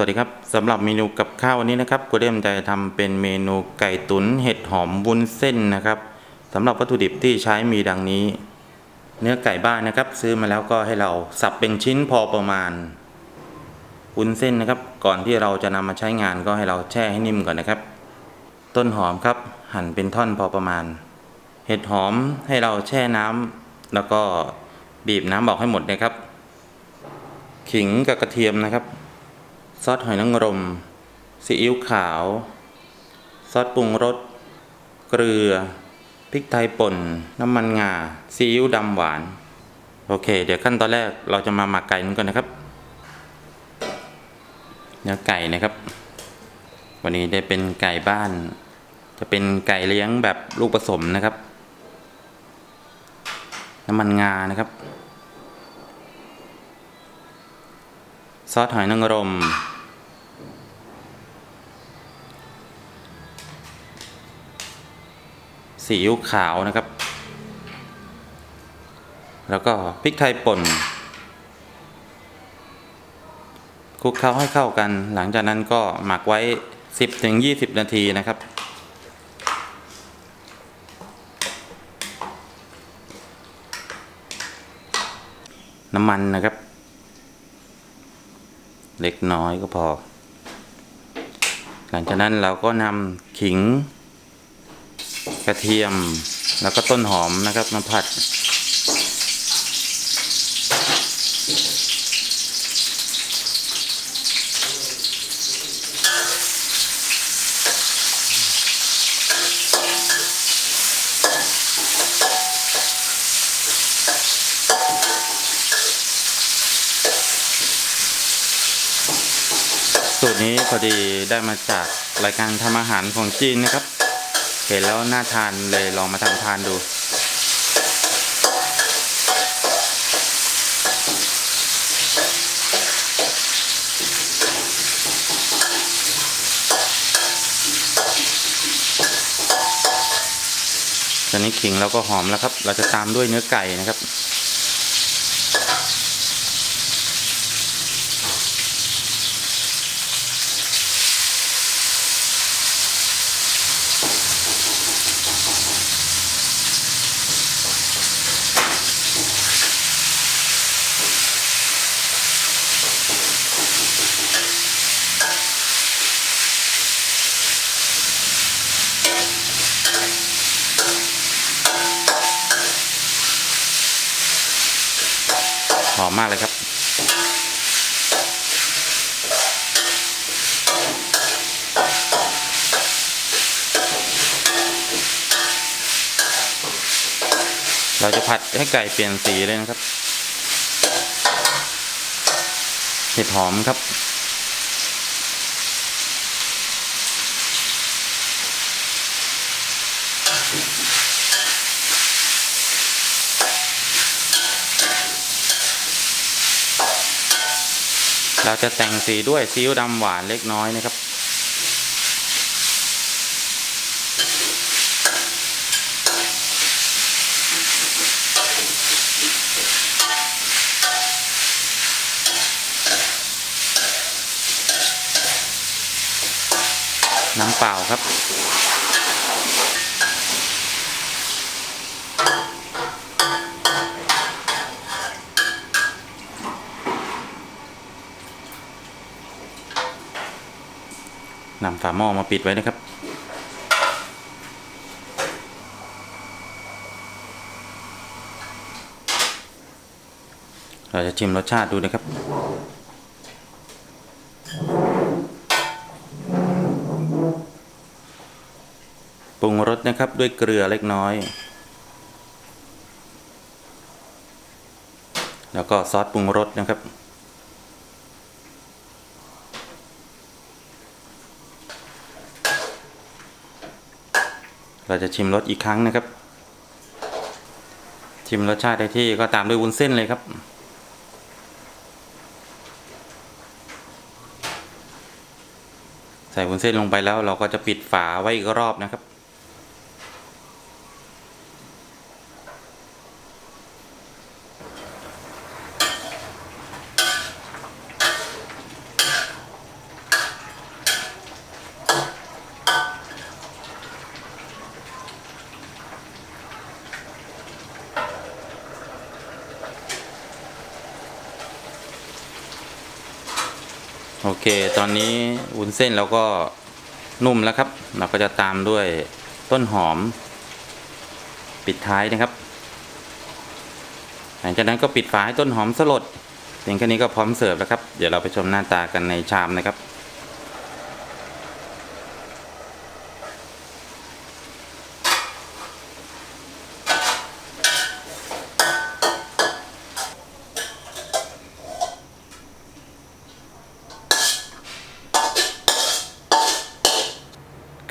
วัสดีครับสำหรับเมนูกับข้าววันนี้นะครับกูเดมจะทำเป็นเมนูไก่ตุ๋นเห็ดหอมวุ้นเส้นนะครับสำหรับวัตถุดิบที่ใช้มีดังนี้ เนื้อไก่บ้านนะครับ ซื้อมาแล้วก็ให้เราสับเป็นชิ้นพอประมาณวุ้นเส้นนะครับ ก่อนที่เราจะนำมาใช้งานก็ให้เราแช่ให้นิ่มก่อนนะครับ ต้นหอมครับ หั่นเป็นท่อนพอประมาณ เห็ดหอมให้เราแช่น้ำแล้วก็บีบน้ำออกให้หมดนะครับ ขิงกับกระเทียมนะครับ ซอสหอยนางรม ซีอิ๊วขาว ซอสปรุงรส เกลือ พริกไทยป่น น้ำมันงา ซีอิ๊วดำหวาน โอเค เดี๋ยวขั้นตอนแรกเราจะมาหมักไก่กันก่อนนะครับ เนื้อไก่นะครับ วันนี้ได้เป็นไก่บ้าน จะเป็นไก่เลี้ยงแบบลูกผสมนะครับ น้ำมันงานะครับซอสหอยนางรม ซีอิ๊วขาวนะครับ แล้วก็พริกไทยป่นคลุกเคล้าให้เข้ากัน หลังจากนั้นก็หมักไว้ 10-20 นาทีนะครับ น้ำมันนะครับ เล็กน้อยก็พอ หลังจากนั้นเราก็นำขิง กระเทียมแล้วก็ต้นหอมนะครับมาผัด สูตรนี้พอดีได้มาจากรายการทำอาหารของจีนนะครับ เห็นแล้วน่าทานเลยลองมาทำทานดู ตอนนี้ขิงเราก็หอมแล้วครับ เราจะตามด้วยเนื้อไก่นะครับ อมมากเลยครับ เราจะผัดให้ไก่เปลี่ยนสีเลยนะครับ เห็ดหอมครับ เราจะแต่งสีด้วยซีอิ๊วดำหวานเล็กน้อยนะครับ น้ำเปล่าครับ นำฝาหม้อมาปิดไว้นะครับ เราจะชิมรสชาติดูนะครับปรุงรสนะครับด้วยเกลือเล็กน้อย แล้วก็ซอสปรุงรสนะครับ เราจะชิมรสอีกครั้งนะครับ ชิมรสชาติได้ที่ก็ตามด้วยวุ้นเส้นเลยครับใส่วุ้นเส้นลงไปแล้วเราก็จะปิดฝาไว้อีกรอบนะครับ โอเค ตอนนี้วุ้นเส้นเราก็นุ่มแล้วครับ เราก็จะตามด้วยต้นหอม ปิดท้ายนะครับ หลังจากนั้นก็ปิดฝาให้ต้นหอมสลดเพียงแค่นี้ก็พร้อมเสิร์ฟแล้วครับ เดี๋ยวเราไปชมหน้าตากันในชามนะครับ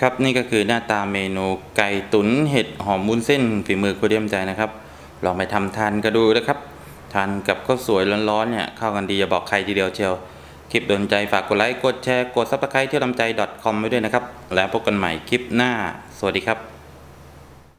ครับนี่ก็คือหน้าตาเมนูไก่ตุ๋นเห็ดหอมวุ้นเส้นฝีมือคุณเดียมใจนะครับลองไปทำทานกันดูนะครับทานกับข้าวสวยร้อนๆเนี่ยเข้ากันดีอย่าบอกใครทีเดียวเชียวคลิปโดนใจฝากกดไลค์กดแชร์กดซับสไครต์เที่ยวลำใจ .com ไว้ด้วยนะครับ แล้วพบกันใหม่คลิปหน้า สวัสดีครับ